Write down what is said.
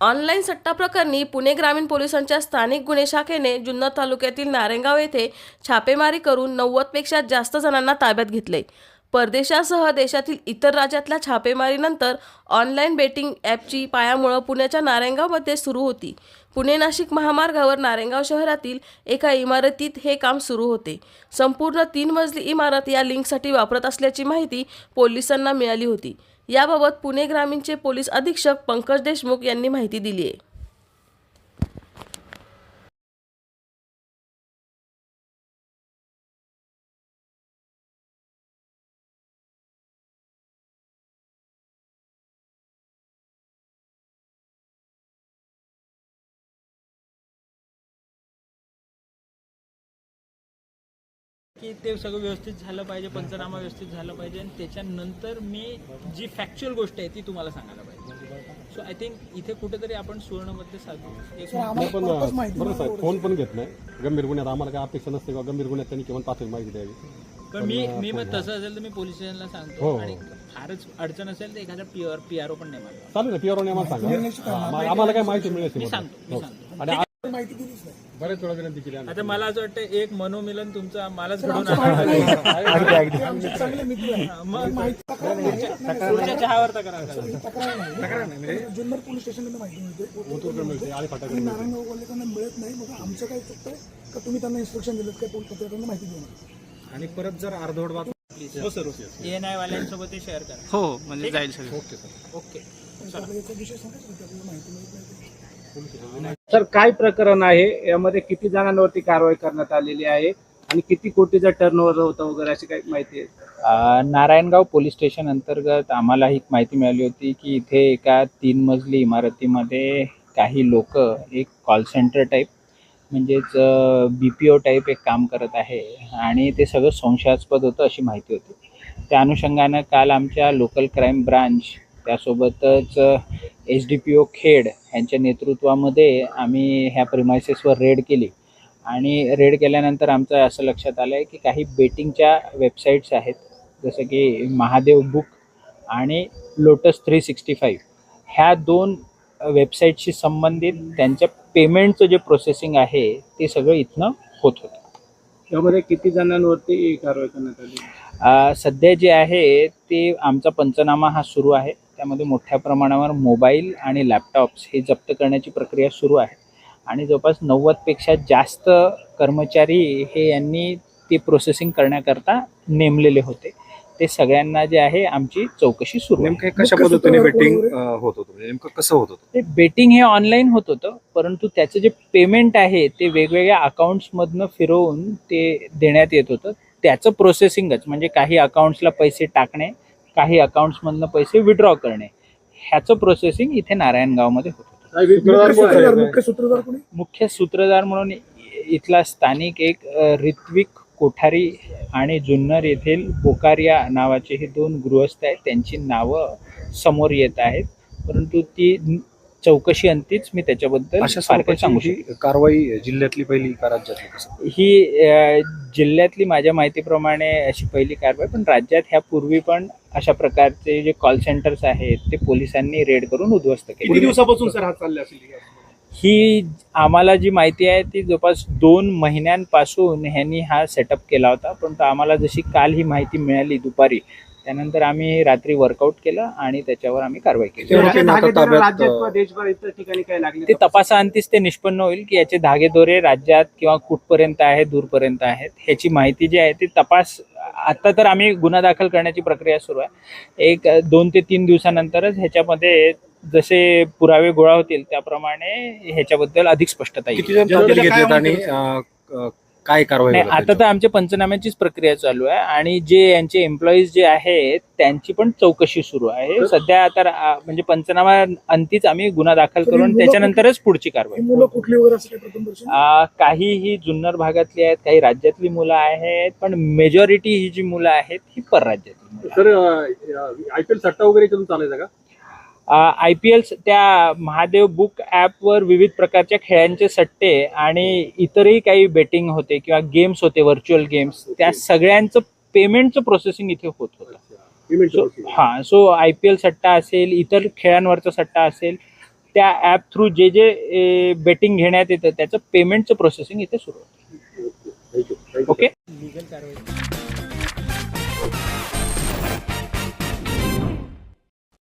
Online सट्टा प्रकरणी पुणे ग्रामीण पोलिसांच्या स्थानिक गुन्हे शाखेने जुन्नर तालुक्यातील नारेंगाव येथे छापेमारी करून नव्वदपेक्षा जास्त जणांना ताब्यात घेतले. परदेशासह देशातील इतर राज्यातल्या छापेमारीनंतर ऑनलाईन बेटिंग ॲपची पायामुळं पुण्याच्या नारायणगावमध्ये सुरू होती. पुणे नाशिक महामार्गावर नारायणगाव शहरातील एका इमारतीत हे काम सुरू होते. संपूर्ण तीन मजली इमारत या लिंकसाठी वापरत असल्याची माहिती पोलिसांना मिळाली होती. याबाबत पुणे ग्रामीणचे पोलीस अधीक्षक पंकज देशमुख यांनी माहिती दिली आहे. की ते सगळं व्यवस्थित झालं पाहिजे पंचनामा व्यवस्थित झालं पाहिजे आणि त्याच्यानंतर मी जी फॅक्च्युअल गोष्ट आहे ती तुम्हाला सांगायला पाहिजे. सो आय थिंक इथे कुठेतरी आपण सुवर्णमध्ये साधू. पण साहेब फोन पण घेत नाही. गंभीर गुन्ह्यात आम्हाला काय अपेक्षा नसते का गंभीर गुन्ह्यात त्यांनी किमान पाच माहिती द्यावी. पण मी मी मग तसं असेल तर मी पोलीस स्टेशनला सांगतो. हो. आणि फारच अडचण असेल तर एखादा P R P R O पण नाही मला चालेल ना पिअरने आम्हाला सांगा. हा, आम्हाला काय माहिती मिळेल. मी सांगतो मी सांगतो. आणि आज बऱ्याच वेळा विनंती केली आम्ही. आता मला असं वाटतं एक मनोमिलन तुमचं मलाच घडून आणावं मग पुढच्या चहावर तक्रार करा. जुन्नर पोलीस स्टेशनला माहिती मिळते. उतरकडे मिळते आणि नाही मग आमचं काय चुकतंय का तुम्ही त्यांना इन्स्ट्रक्शन दिलं काय पोलीस पत्रकारांना माहिती देऊ नका. आणि परत जर अर्धवट बाब एन आय वाल्यांसोबत ते शेअर करा. हो हो म्हणजे जाईल सगळं. Okay sir. ओके. याचा विषय सांगायचा की आपल्याला माहिती मिळत नाही. सर काय प्रकरण आहे? यामध्ये किती जणांवरती कारवाई करण्यात आलेली आहे? आणि किती कोटीचा टर्नओव्हर होतं वगैरे अशी काही माहिती आहे? नारायणगाव पोलीस स्टेशन अंतर्गत आम्हाला ही माहिती मिळाली होती की इथे एका तीन मजली इमारतीमध्ये काही लोक एक कॉल सेंटर टाईप म्हणजेच बी पी ओ टाईप एक काम करत आहे. आणि ते सगळं संशयास्पद होतं अशी माहिती होती. त्या अनुषंगानं काल आमच्या लोकल क्राईम ब्रांच त्यासोबतच H D P O Khed यांच्या नेतृत्वामध्ये आम्ही ह्या प्रिमायसेसवर रेड केली. आणि रेड केल्यानंतर आमचं असं लक्षात आलं आहे की काही बेटिंगच्या वेबसाईट्स आहेत जसं की महादेव बुक आणि लोटस थ्री सिक्स्टी फाईव्ह ह्या दोन वेबसाईटशी संबंधित त्यांच्या पेमेंटचं जे प्रोसेसिंग आहे ते सगळं इथनं होत होतं. यामध्ये किती जणांवरती कारवाई करण्यात आली? सध्या जे आहे ते आमचा पंचनामा हा सुरू आहे. त्यामध्ये मोठ्या प्रमाणावर मोबाईल आणि लॅपटॉप्स हे जप्त करण्याची प्रक्रिया सुरू आहे. आणि जवळपास नव्वदपेक्षा जास्त कर्मचारी हे यांनी ते प्रोसेसिंग करण्याकरता नेमलेले होते. ते सगळ्यांना जे आहे आमची चौकशी सुरू नेमकं कशा पद्धतीने बेटिंग होत होतं? म्हणजे नेमकं कसं होत होतं? ते बेटिंग हे ऑनलाईन होत होतं परंतु त्याचं जे पेमेंट आहे ते वेगवेगळ्या अकाउंट्समधनं फिरवून ते देण्यात येत होतं. त्याचं प्रोसेसिंगच म्हणजे काही अकाउंट्सला पैसे टाकणे काही अकाउंट्समधनं पैसे विड्रॉ करणे. ह्याचं प्रोसेसिंग इथे नारायणगावमध्ये होत होतं. मुख्य सूत्रधार मुख्य सूत्रधार कोणी? मुख्य सूत्रधार म्हणून इथला स्थानिक एक ऋत्विक कोठारी आणि जुन्नर येथील बोकारिया नावाचे हे दोन गृहस्थ आहेत. त्यांची नावं समोर येत आहेत. परंतु ती चौकशी अंतीच मी त्याच्याबद्दल अशा फार काही सांगू स्वरूपाची शकतो कारवाई जिल्ह्यातली पहिली का राज्यातली ही जिल्ह्यातली माझ्या माहितीप्रमाणे अशी पहिली कारवाई पण राज्यात ह्यापूर्वी पण अशा प्रकारचे जे कॉल सेंटर्स आहेत ते पोलिसांनी रेड करून उद्ध्वस्त केले. दिवसापासून सर हा चालले असेल ही आम्हाला जी माहिती आहे ती जवळपास दोन महिन्यांपासून ह्यांनी हा सेटअप केला होता. परंतु आम्हाला जशी काल ही माहिती मिळाली दुपारी त्यानंतर आम्ही रात्री वर्कआउट केलं आणि त्याच्यावर आम्ही कारवाई केली. ते तपासाअंतीच ते निष्पन्न होईल की याचे धागेदोरे राज्यात किंवा कुठपर्यंत आहेत दूरपर्यंत आहेत ह्याची माहिती जी आहे ती तपास आता तर आम्ही गुन्हा दाखल करण्याची प्रक्रिया सुरू आहे. एक दोन ते तीन दिवसानंतरच ह्याच्यामध्ये जसे पुरावे गोळा होतील त्याप्रमाणे ह्याच्याबद्दल अधिक स्पष्टता येईल. किती जण ताब्यात घेतलेत आणि अं, अं, काय कारवाई नाही आता तर त्यांच्यावर? आमच्या पंचनाम्याचीच प्रक्रिया चालू आहे आणि जे यांचे एम्प्लॉईज जे आहेत त्यांची पण चौकशी सुरू आहे. सध्या आता रा- म्हणजे पंचनामा अंतीच आम्ही गुन्हा दाखल तरी करून मुलं त्याच्यानंतरच पुढची ही कारवाई मुलं कुठली वगैरे असं काही प्रथम दर्शन आ, काही ही जुन्नर भागातली आहेत काही राज्यातली मुलं आहेत पण मेजॉरिटी ही जी मुलं आहेत ही परराज्यातली मुलं सर आय पी एल सट्टा वगैरे इथून चालायचा का? आय पी एल त्या महादेव बुक ॲपवर विविध प्रकारच्या खेळांचे सट्टे आणि इतरही काही बेटिंग होते किंवा गेम्स होते व्हर्च्युअल गेम्स त्या सगळ्यांचं पेमेंटचं प्रोसेसिंग इथे होत होतं. हा सो आय पी एल सट्टा असेल इतर खेळांवरचा सट्टा असेल त्या ॲप थ्रू जे जे बेटिंग घेण्यात येतं त्याचं पेमेंटचं प्रोसेसिंग इथे सुरू होतं. ओके लिगल कारवाई.